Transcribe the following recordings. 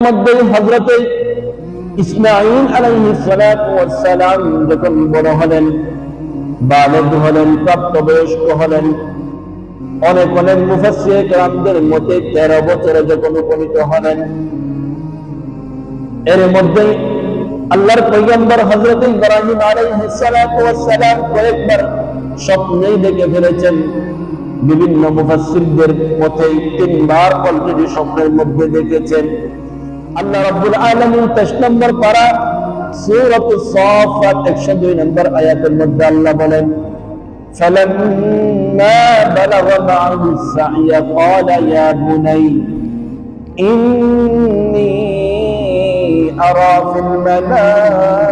হজরতে ইসমাইল আলাইহিস সালাতু ওয়াস সালাম যখন বড় হলেন বালেগ হলেন, প্রাপ্তবয়স্ক হলেন, অনেক অনেক কেরামদের মতে তেরো বছরে যখন উপনীত হলেন, এর মধ্যে আল্লাহর পয়গম্বর হযরত ইব্রাহিম আলাইহিস সালাতু ওয়াস সালাম কয়েকবার স্বপ্নেই দেখে ফেলেছেন। বিভিন্ন মুফাসসিরদের মতে তিনবার অলরেডি স্বপ্নের মধ্যে দেখেছেন। আল্লাহ রাব্বুল আলামিন 23 নম্বর পারা সূরাতুস সাফাত 102 নম্বর আয়াতের মধ্যে আল্লাহ বলেন فلما بلغ معه السعي قال يا بني إني أرى في المنام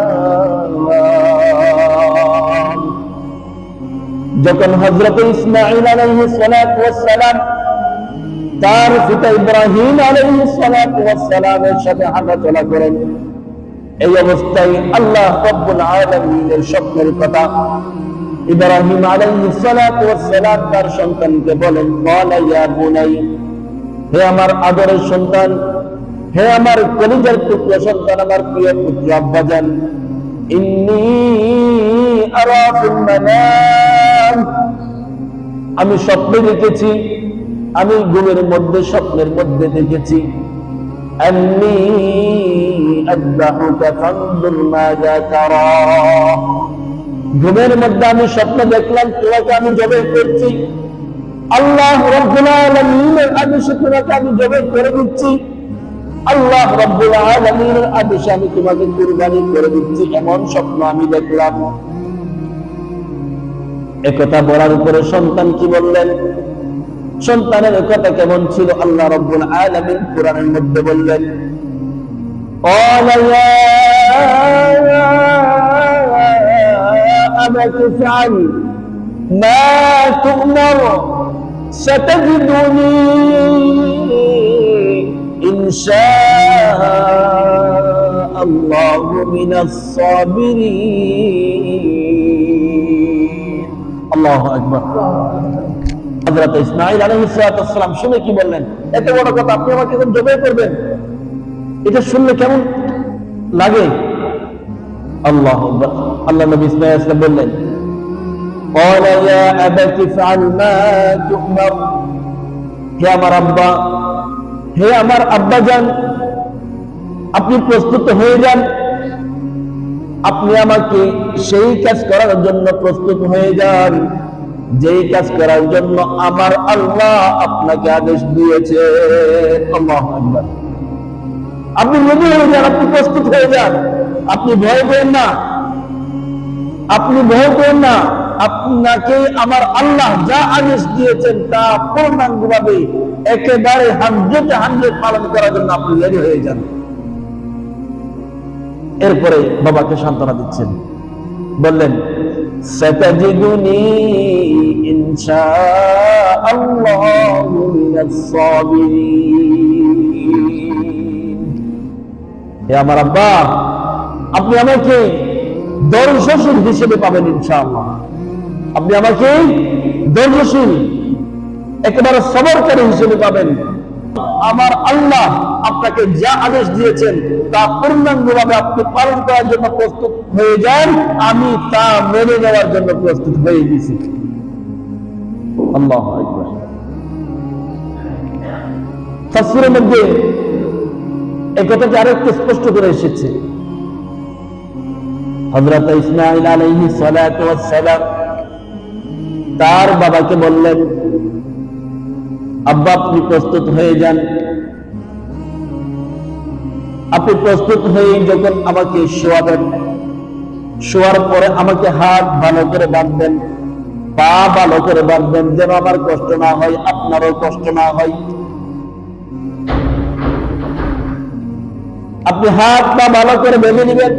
যখন হযরত ইসমাঈল আলাইহিস সালাতু ওয়াস সালাম তার পিতা ইব্রাহিম সালামের সাথে হাঁটাচলা করেন। এই অবস্থায় আল্লাহ রব্বুল আলামিনের স্বপ্নের কথা ইব্রাহিম সালাম তার সন্তানকে বলেন বুনাই, হে আমার আদরের সন্তান, হে আমার কলিজার পুত্র সন্তান, আমার প্রিয় পুত্র আব্বাজান আমি স্বপ্নে দেখেছি আমি ঘুমের মধ্যে, স্বপ্নের মধ্যে দেখেছি। ঘুমের মধ্যে আমি স্বপ্ন দেখলাম, তোমাকে আমি জবে করছি। আল্লাহ রবীন্দ্রের আদেশে তোমাকে আমি জবে করে দিচ্ছি। আল্লাহ রব্বুল আদেশে আমি তোমাকে কুরবানি করে দিচ্ছি, এমন স্বপ্ন আমি দেখলাম। একথা বলার উপরে সন্তান কি বললেন? সন্তানের কথা কেমন ছিল আল্লাহ রব্বুল আলামিন কোরআনের মধ্যে বললেন قال يا أبت افعل ما تؤمر ستجدني إن شاء الله من الصابرين الله أكبر হযরত ইসমাঈল আলাইহিস সালাম শুনে কি বললেন এত বড় কথা আপনি আমাকে এখন জবে করবেন এটা শুনলে কেমন লাগে আল্লাহ আকবার আল্লাহ নবী ইসমাঈল সালাম বললেন قال يا أبت افعل ما تؤمر হে আমার আব্বা হে আমার আব্বা যান আপনি প্রস্তুত হয়ে যান আপনি আমাকে সেই কাজ করার জন্য প্রস্তুত হয়ে যান যেই কাজ করার জন্য আমার আল্লাহ আপনাকে আদেশ দিয়েছে। আপনি রেডি হয়ে যান, আপনি প্রস্তুত হয়ে যান। আপনি ভয় পেন না। আপনি ভয় পেন না। আপনাকে আমার আল্লাহ যা আদেশ দিয়েছেন তা পূর্ণাঙ্গ ভাবে একেবারে হান্ড্রেড হান্ড্রেড পালন করার জন্য আপনি রেডি হয়ে যান। এরপরে বাবাকে সান্ত্বনা দিচ্ছেন। বললেন ستجدني إن شاء الله من الصابرين হে আমার আব্বা আপনি আমাকে দর্শশীল হিসেবে পাবেন ইনশাআল্লাহ আপনি আমাকে দর্শশীল একেবারে সবরকারী হিসেবে পাবেন আমার আল্লাহ আপনাকে যা আদেশ দিয়েছেন তা পূর্ণাঙ্গভাবে আপনি পালন করার জন্য প্রস্তুত হয়ে যান। আমি তা মেনে নেওয়ার জন্য প্রস্তুত হয়ে গেছি। আল্লাহ আরেকটু স্পষ্ট করে এসেছে। আলাইহিস সালাতু ওয়াস সালাম তার বাবাকে বললেন, আব্বা, আপনি প্রস্তুত হয়ে যান। আপনি প্রস্তুত হয়ে যখন আমাকে শোয়াবেন শোয়ার পরে আমাকে হাত ভালো করে বাঁধবেন, পা ভালো করে বাঁধবেন, যেন আমার কষ্ট না হয়, আপনারও কষ্ট না হয়। আপনি হাত পা ভালো করে বেঁধে নেবেন।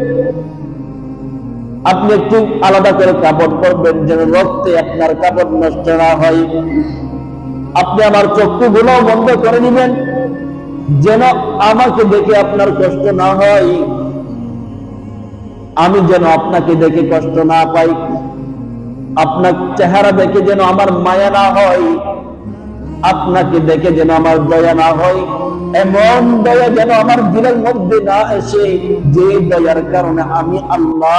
আপনি একটু আলাদা করে কাপড় পরবেন, যেন রক্তে আপনার কাপড় নষ্ট না হয়। আপনি আমার চক্ষুগুলো বন্ধ করে দিবেন যেন আমাকে দেখে আপনার কষ্ট না হয়। আমি যেন আপনাকে দেখে কষ্ট না পাই। আপনার চেহারা দেখে যেন আমার মায়া না হয়। আপনাকে দেখে যেন আমার দয়া না হয়। এমন দয়া যেন আমার দিলের মধ্যে না এসে যে দয়ার কারণে আমি আল্লাহ